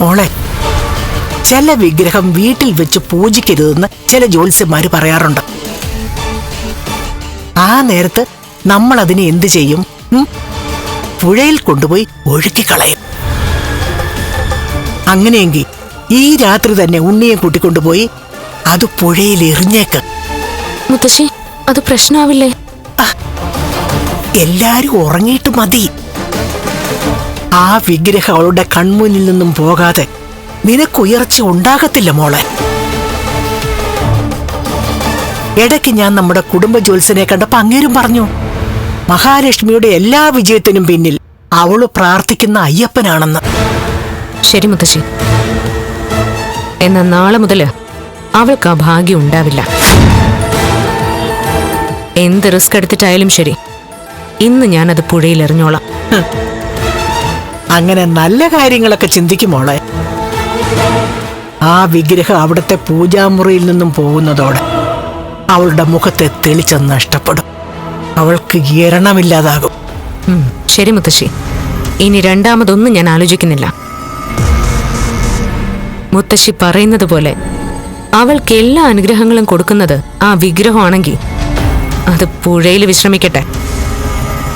മോളെ ചില വിഗ്രഹം വീട്ടിൽ വെച്ച് പൂജിക്കരുതെന്ന് ചില ജ്യോത്സ്യന്മാര് പറയാറുണ്ട്. ആ നേരത്ത് നമ്മൾ അതിനെ എന്തു ചെയ്യും? പുഴയിൽ കൊണ്ടുപോയി ഒഴുക്കിക്കളയും അങ്ങനെയെങ്കിൽ ഈ രാത്രി തന്നെ ഉണ്ണിയെ കൂട്ടിക്കൊണ്ടുപോയി അത് പുഴയിൽ എറിഞ്ഞേക്ക്. മുത്തശ്ശി അത് പ്രശ്നാവില്ലേ? എല്ലാരും ഉറങ്ങിയിട്ട് മതി. ആ വിഗ്രഹം അവളുടെ കൺമുന്നിൽ നിന്നും പോകാതെ നിനക്കുയർച്ച ഉണ്ടാകത്തില്ല മോളെ. ഇടയ്ക്ക് ഞാൻ നമ്മുടെ കുടുംബ ജ്യോത്സനെ കണ്ടപ്പോ അങ്ങേരും പറഞ്ഞു മഹാലക്ഷ്മിയുടെ എല്ലാ വിജയത്തിനും പിന്നിൽ അവൾ പ്രാർത്ഥിക്കുന്ന അയ്യപ്പനാണെന്ന്. ശരി മുത്തശ്ശി. എന്നാ നാളെ മുതൽ അവൾക്ക് ആ ഭാഗ്യം ഉണ്ടാവില്ല. എന്ത് റിസ്ക് എടുത്തിട്ടായാലും ശരി ഇന്ന് ഞാനത് പുഴയിൽ എറിഞ്ഞോളാം അങ്ങനെ നല്ല കാര്യങ്ങളൊക്കെ ചിന്തിക്കും മോളെ. ആ വിഗ്രഹം അവിടുത്തെ പൂജാമുറിയിൽ നിന്നും പോകുന്നതോടെ അവളുടെ മുഖത്തെ തെളിച്ചം നഷ്ടപ്പെടും. അവൾക്ക് എരണമില്ലാതാകും. ഉം, ശരി മുത്തശ്ശി. ഇനി രണ്ടാമതൊന്നും ഞാൻ ആലോചിക്കുന്നില്ല. മുത്തശ്ശി പറയുന്നത് പോലെ അവൾക്ക് എല്ലാ അനുഗ്രഹങ്ങളും കൊടുക്കുന്നത് ആ വിഗ്രഹമാണെങ്കിൽ അത് പുഴയിൽ വിശ്രമിക്കട്ടെ.